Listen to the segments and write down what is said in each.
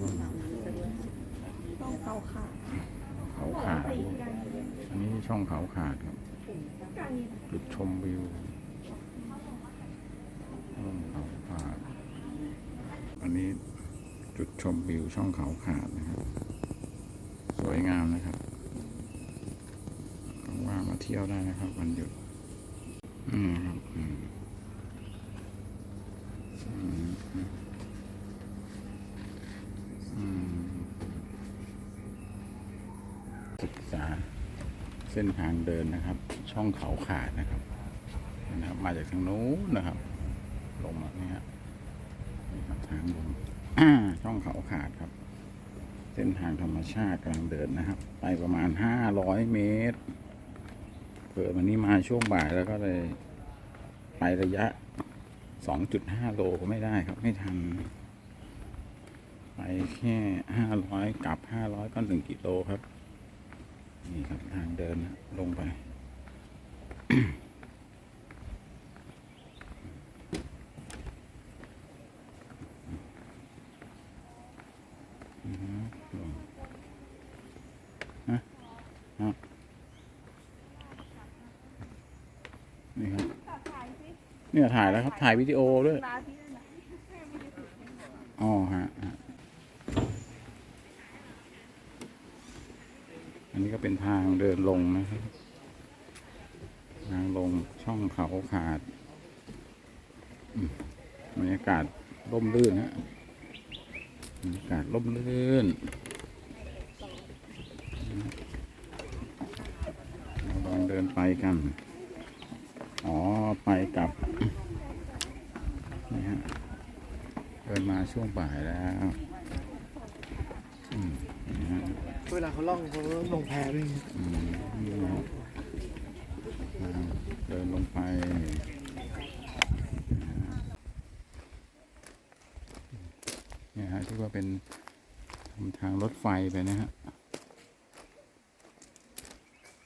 ต้องเขาค่ะเขาขาด อันนี้ช่องเขาขาดครับจุดชมวิวช่องเขาขาด อันนี้จุดชมวิวช่องเขาขาดนะครับ สวยงามนะครับว่างมาเที่ยวได้นะครับวันหยุดอืมครับอืมอืมอืม ศึกษาเส้นทางเดินนะครับ ช่องเขาขาดนะครับนะครับ มาจากทางนู้นนะครับ ลงมาเนี่ยนะครับทางลงช่องเขาขาดครับ เส้นทางธรรมชาติกำลังเดินนะครับ ไปประมาณห้าร้อยเมตรเผื่อวันนี้มาช่วงบ่ายแล้วก็เลยไประยะสองจุดห้าโลก็ไม่ได้ครับ ไม่ทันไปแค่ห้าร้อยกลับห้าร้อยก็หนึ่งกิโลครับ นี่ครับทางเดินนะลงไปอือฮึลงฮะฮะนี่ครับ เนี่ยถ่ายแล้วครับ ถ่ายวิดีโอด้วย อ๋อฮะฮะ อันนี้ก็เป็น ทางเดินลงนะครับทางลงช่องเขาขาดบรรยากาศร่มรื่นฮะบรรยากาศร่มรื่นเราลองเดินไปกัน อ๋อ ไปกับนี่ฮะเดินมาช่วงบ่ายแล้ว อืม เวลาเขาล่องเขาลงแพด้วยเดินลงไปเนี่ยฮะที่ว่าเป็นทำทางรถไฟไปนะฮะ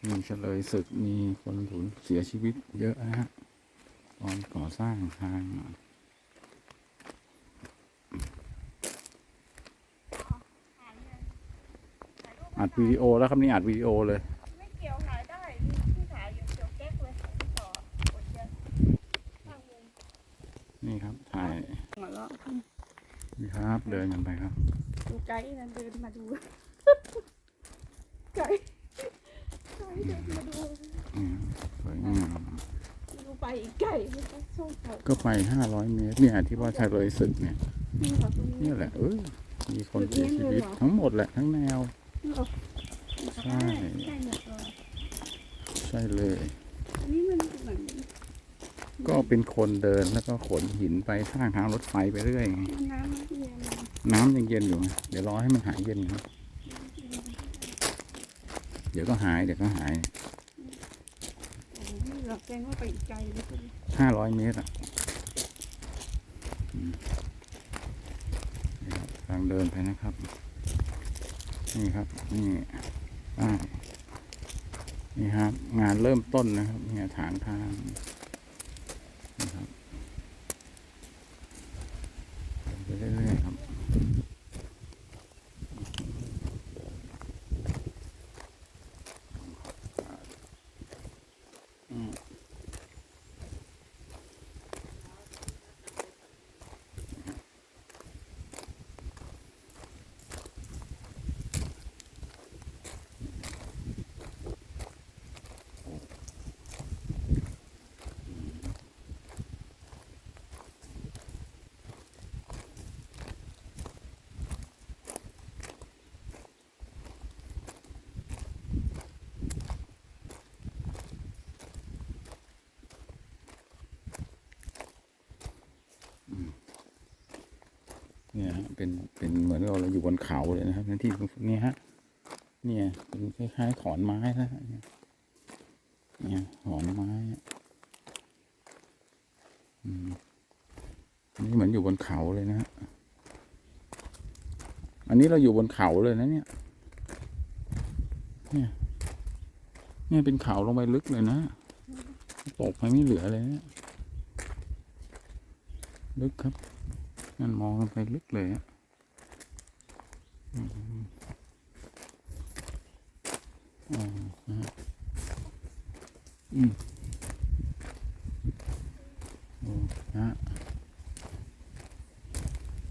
มีเฉลยศึกมีคนสูญเสียชีวิตเยอะนะฮะตอนก่อสร้างทาง อัดวิดีโอแล้วครับนี่อัดวิดีโอเลย ไม่เกี่ยวขายได้ที่ขายอยู่เกี่ยวแก๊กเลยต่อกดเยอะตั้งวงนี่ครับถ่ายหัวเราะนี่ครับ เดินกันไปครับ ดูไกด์นะเดินมาดูไกด์ไกด์เดินมาดูอืมสวยงามดูไปอีกไก่ไม่ต้องช่วงเขาก็ไปห้าร้อยเมตรเนี่ยที่ว่าชายเลยศึกเนี่ยที่เขาตรงนี้นี่แหละเออมีคนเสียชีวิตทั้งหมดแหละทั้งแนว ใช่ใช่หมดเลยใช่เลย อันนี้มันเหมือนก็เป็นคนเดินแล้วก็ขนหินไปสร้างทางรถไฟไปเรื่อยไงน้ำมันเย็นน้ำยังเย็นอยู่ไงเดี๋ยวรอให้มันหายเย็นครับ เดี๋ยวก็หายเดี๋ยวก็หายโอ้โหเราแจ้งว่าไปอีกไกลเลยห้าร้อยเมตรอะอืมนี่ครับทางเดินไปนะครับ นี่ครับ นี่ป้ายนี่ครับ งานเริ่มต้นนะครับเนี่ยฐานทางนะครับไปเรื่อยๆครับ อืม เป็นเป็นเหมือนเราเราอยู่บนเขาเลยนะครับในที่นี่ฮะเนี่ยเป็นคล้ายๆขอนไม้นะเนี่ยเนี่ยขอนไม้อืมนนี้เหมือนอยู่บนเขาเลยนะฮะอันนี้เราอยู่บนเขาเลยนะเนี่ย เนี่ย เนี่ยเป็นเขาลงไปลึกเลยนะตกไปไม่เหลือเลยนะลึกครับนั่นมองลงไปลึกเลยอะ อืมอ๋อนะอืมโอ้นะฮะ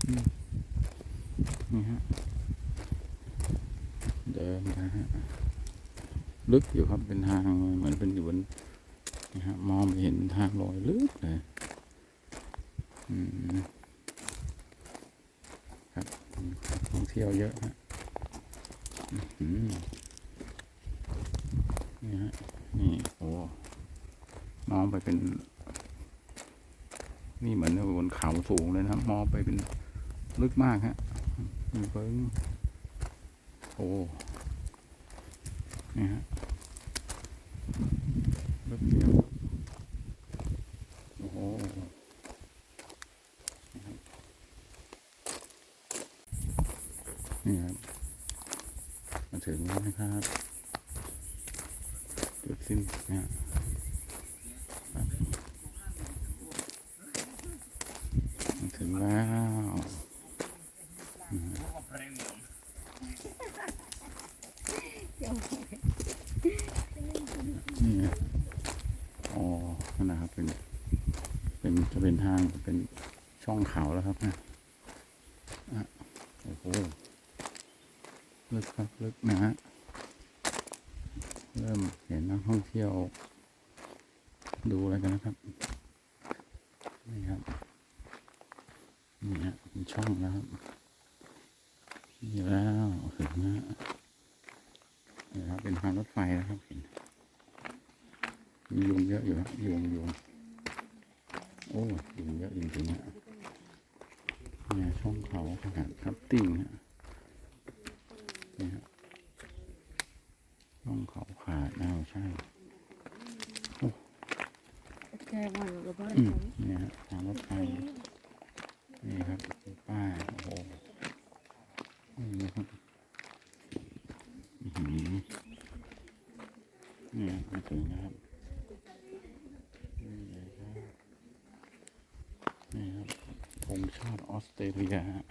อืมนี่ฮะ เดินนะฮะ ลึกอยู่ครับเป็นทางเหมือนเป็นอยู่บนนะฮะมองไปเห็นทางลอยลึกเลย อืมครับท่ องเที่ยวเยอะฮะนี่ฮะ นี่โอ้มองไปเป็น นี่เหมือนบนเขาสูงเลยนะ มองไปเป็นลึกมากฮะมีเบิ้งโอ้นี่ฮะ ลึกเดียวโอ้โหนี่ครับ มาถึงแล้วนะครับ จุดสิ้นนะถึงแล้วนี่อ๋อนั่นนะครับเป็น เป็นจะเป็นทางเป็นช่องเขาแล้วครับนะอะโอ้โหลึกครับลึกนะฮะ เริ่มเห็นนักท่องเที่ยว ดูอะไรกันนะครับ นี่ครับ นี่ฮะเป็นช่องแล้วครับนี่แล้วถึงนะนี่ครับเป็นทางรถไฟนะครับเห็นมียุงเยอะอยู่ครับยุงยุงโอ้ยุงเยอะจริงๆฮะเนี่ยช่องเขาขนาดครับติ้งฮะนี่ฮะ ช่องเขาขาดอ้าวใช่แกวันกับบ้านอืมเนี่ยฮะทางรถไฟนี่ครับป้ายโอ้โหนี่ครับอื้อหือนี่มาถึงนะครับนี่เลยครับนี่ครับธงชาติออสเตรเลียฮะ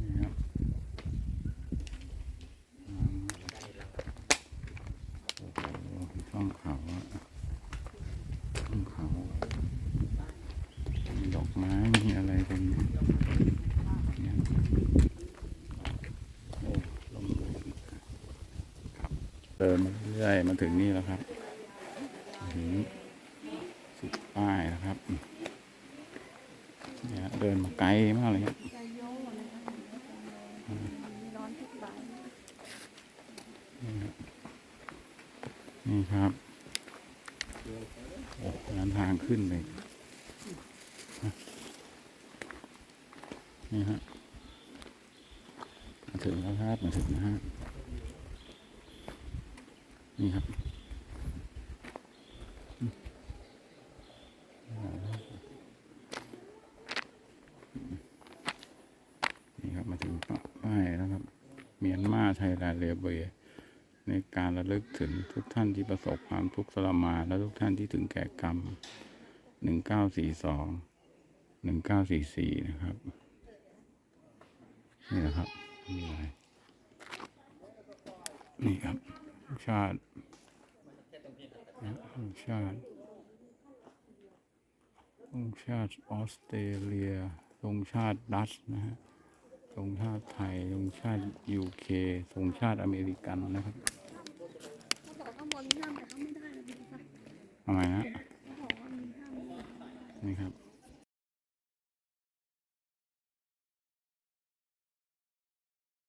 นี่ครับอืมโอ้โหช่องเขาอะช่องเขา มีดอกไม้ มีอะไรเป็นเนี่ยโอ้ลมครับ เดินมาเรื่อยมาถึงนี่แล้วครับถึงสุดป้ายนะครับเนี่ยเดินมาไกลมากเลยครับใจโย่นะคะมีร้อนทุกบ่ายนี่ครับโอ้นั้นทางขึ้นเลยนี่ฮะมาถึงแล้วครับมาถึงนะฮะ นี่ครับนี่ครับมาถึงป้ายแล้วครับ เมียนมาไทยแลนด์เรเบยในการระลึกถึงทุกท่านที่ประสบความทุกข์ทรมานและทุกท่านที่ถึงแก่กรรมหนึ่งเก้าสี่สองหนึ่งเก้าสี่สี่นะครับ นี่นะครับนี่ครับ ชาติองชาติองชาติออสเตรเลียทรงชาติดัตช์นะฮะทรงชาติไทยทรงชาติยูเคทรงชาติอเมริกันนะครับทำไมฮะ นี่ครับ